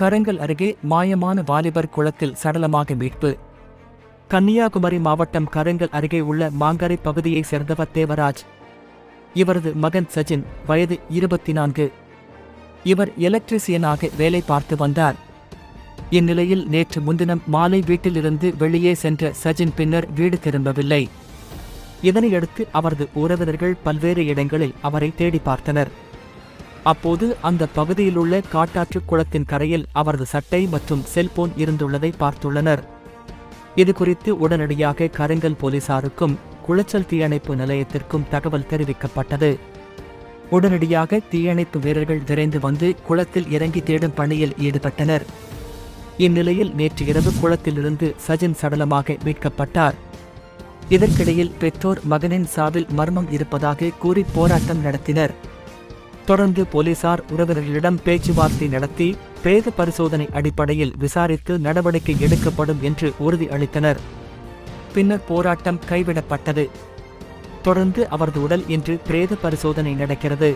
கரங்கல் அருகே மாயமான வாலிபர் குளத்தில் சடலமாக மீட்பு. கன்னியாகுமரி மாவட்டம் கரங்கல் அருகே உள்ள மாங்கரை பகுதியைச் சேர்ந்தவர் தேவராஜ். இவரது மகன் சச்சின் வயது இருபத்தி நான்கு இவர் எலக்ட்ரிசியனாக வேலை பார்த்து வந்தார். இந்நிலையில் நேற்று முன்தினம் மாலை வீட்டிலிருந்து வெளியே சென்ற சச்சின் பின்னர் வீடு திரும்பவில்லை. இதனையடுத்து அவரது உறவினர்கள் பல்வேறு இடங்களில் அவரை தேடி பார்த்தனர். அப்போது அந்த பகுதியிலுள்ள காட்டாற்று குளத்தின் கரையில் அவரது சட்டை மற்றும் செல்போன் இருந்துள்ளதை பார்த்துள்ளனர். இதுகுறித்து உடனடியாக கருங்கல் போலீசாருக்கும் குளச்சல் தீயணைப்பு நிலையத்திற்கும் தகவல் தெரிவிக்கப்பட்டது. உடனடியாக தீயணைப்பு வீரர்கள் விரைந்து வந்து குளத்தில் இறங்கி தேடும் பணியில் ஈடுபட்டனர். இந்நிலையில் நேற்று இரவு குளத்திலிருந்து சஜின் சடலமாக மீட்கப்பட்டார். இதற்கிடையில் பெற்றோர் மகனின் சாவில் மர்மம் இருப்பதாக கூறி போராட்டம் நடத்தினர். தொடர்ந்து போலீசார் உறவினர்களிடம் பேச்சுவார்த்தை நடத்தி பிரேத பரிசோதனை அடிப்படையில் விசாரித்து நடவடிக்கை எடுக்கப்படும் என்று உறுதி அளித்தனர். பின்னர் போராட்டம் கைவிடப்பட்டது. தொடர்ந்து அவரது உடல் இன்று பிரேத பரிசோதனை நடக்கிறது.